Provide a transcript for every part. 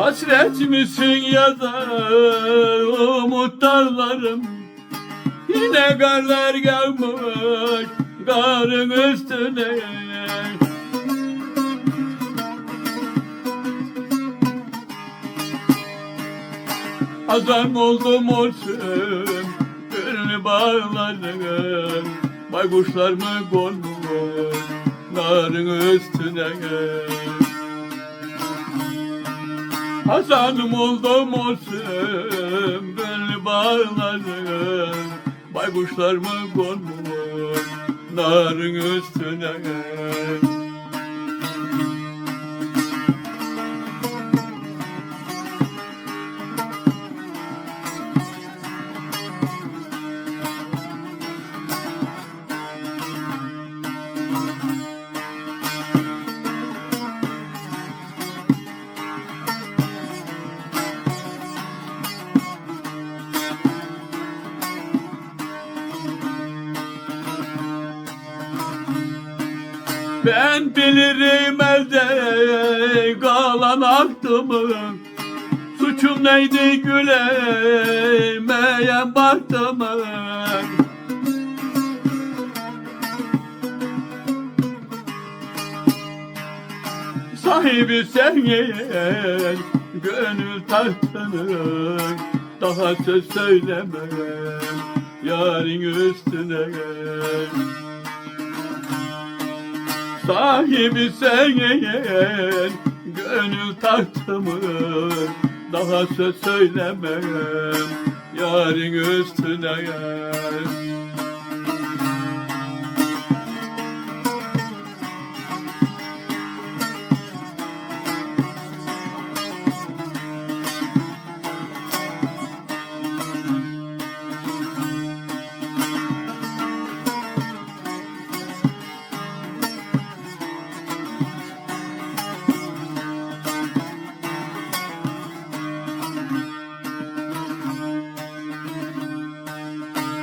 Hasret misin ya da umut dağlarım Yine karlar gelmiş karın üstüne. Azam oldum olsun Gönlü bağlarım. Baykuşlar mı konmuş Narın üstüne Hasanım oldum olsun Gönlü bağlarım Baykuşlar mı konmuş Narın üstüne Ben bilirim elde kalan aklımı. Suçum neydi gülemeyen baktımı Sahibi senin gönül tahtının Daha söz söylemem. Yarın üstüne Sahibi senin gönül tahtımın Daha söz söylemem yarın üstüne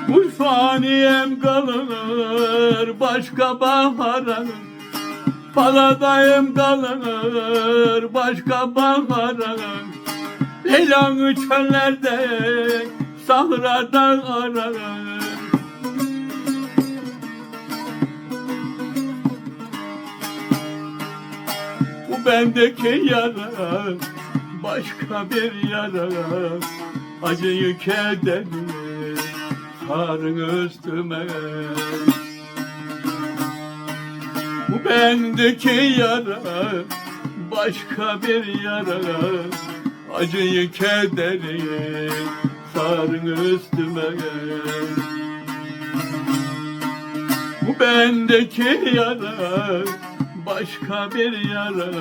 Bu faniyem kalır başka bahara Paladayım kalır başka bahara Leylanı çöllerde sahradan ararım. Bu bendeki yara başka bir yara Acıyı kederi sarın üstüme. Bu bendeki yara başka bir yara. Acıyı kederi sarın üstüme. Bu bendeki yara başka bir yara.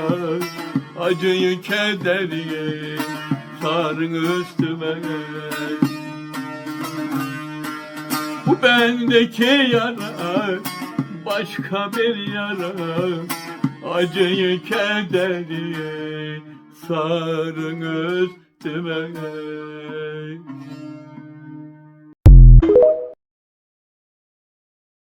Acıyı kederi sarın üstüme bendeki yara başka bir yara Acıyı kederi sarın üstüme